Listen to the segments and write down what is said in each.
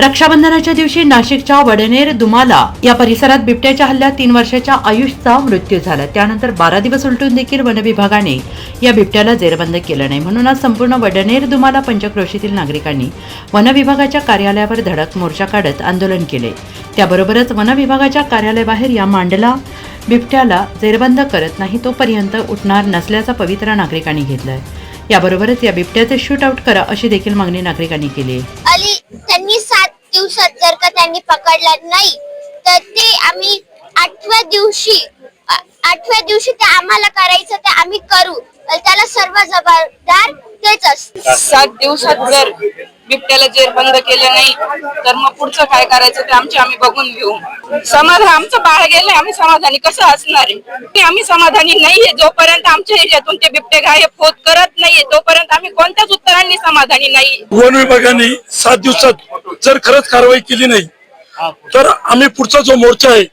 रक्षाबंधनाच्या दिवशी नाशिकच्या वडनेर दुमाला या परिसरात बिबट्याच्या हल्ल्यात तीन वर्षाच्या आयुषचा मृत्यू झाला. त्यानंतर बारा दिवस उलटून देखील वनविभागाने या बिबट्याला जेरबंद केलं नाही. म्हणून आज संपूर्ण वडनेर दुमाला पंचक्रोशीतील नागरिकांनी वनविभागाच्या कार्यालयावर धडक मोर्चा काढत आंदोलन केले. त्याबरोबरच वनविभागाच्या कार्यालयाबाहेर या मांडला बिबट्याला जेरबंद करत नाही तोपर्यंत उठणार नसल्याचा पवित्रा नागरिकांनी घेतलाय. याबरोबरच या बिबट्याचे शूट आउट करा अशी देखील मागणी नागरिकांनी केली आहे. दिवसात जर का त्यांनी पकडला नाही तर ते आम्ही आठव्या दिवशी आठव्या दिवशी ते आम्हाला करायचं ते आम्ही करू. त्याला सर्व जबाबदार तेच असते. सात दिवसात जर बिबट्याला जेर बंद केलं नाही तर मग पुढचं काय करायचं ते आमचे आम्ही बघून घेऊ. समाधान आमचं बाळ गेलंय आम्ही समाधानी कसं असणार आहे? ते आम्ही समाधानी नाहीये. जोपर्यंत आमच्या एरियातून ते बिबटे गायब होत करत नाहीये तोपर्यंत आम्ही कोणत्याच उत्तरांनी समाधानी नाही. वन विभागाने सात दिवसात जर खरंच कारवाई केली नाही तर आम्ही पुढचा जो मोर्चा आहे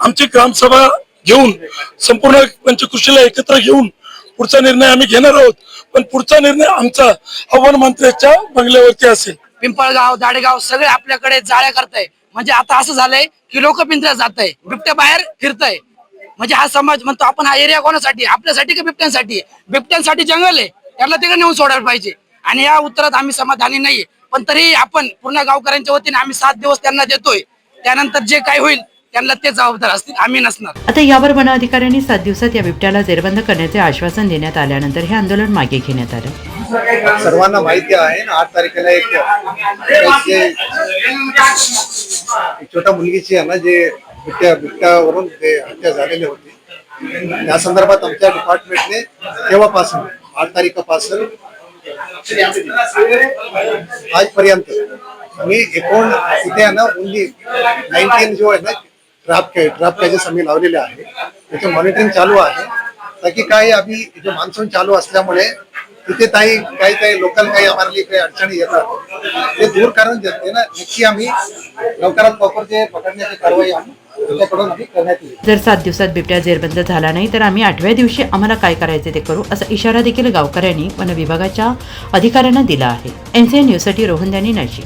आमची ग्रामसभा घेऊन संपूर्ण पंचकृषीला एकत्र घेऊन पुढचा निर्णय आम्ही घेणार आहोत. पण पुढचा निर्णय आमचा हवामान मंत्र्याच्या बंगल्यावरती असेल. पिंपळगाव दाडेगाव सगळे आपल्याकडे जाळ्या करताय. म्हणजे आता असं झालंय की लोक पिंजऱ्यात जात आहे बिबट्या बाहेर फिरताय. म्हणजे हा समाज म्हणतो आपण हा एरिया कोणासाठी? आपल्यासाठी की बिबट्यांसाठी? बिबट्यांसाठी जंगल आहे. त्याला तिकडे नेऊन सोडायला पाहिजे. आणि या उत्तरात आम्ही समाधानी नाहीये. पण तरी आपण पूर्ण गावकऱ्यांच्या वतीने आम्ही सात दिवस त्यांना देतोय. त्यानंतर जे काय होईल त्यांना ते जबाबदार असतील आम्ही नसणार. आता यावर वन अधिकाऱ्यांनी सात दिवसात या बिबट्याला जेरबंद करण्याचे आश्वासन देण्यात आल्यानंतर हे आंदोलन मागे घेण्यात आलं. सर्वांना माहिती आहे ना आठ तारखेला एक छोट्या मुलगीची आहे ना जे बिबट्या बिबट्यावरून ते हत्या झालेली होती. त्या संदर्भात आमच्या डिपार्टमेंटने तेव्हापासून आठ तारखेपासून आजपर्यंत मी एकूण इथे आहे ना ओनली नाईन्टीन जो आहे ना ट्रॅप ट्रॅप कॅजेस आम्ही लावलेले आहे त्याचं मॉनिटरिंग चालू आहे. ताकी काय आम्ही इथे मान्सून चालू असल्यामुळे तिथे काही काही काही लोकल काही आम्हाला काही अडचणी येतात ते दूर करून देते ना. नक्की आम्ही लवकरात लवकर ते पकडण्याची कारवाई आम्ही जर सात दिवसात बिबट्या जेरबंद झाला नाही तर आम्ही आठव्या दिवशी आम्हाला काय करायचे ते करू असा इशारा देखील गावकऱ्यांनी वन विभागाच्या अधिकाऱ्यांना दिला आहे. एनसीएन न्यूजसाठी रोहन यांनी नाशिक.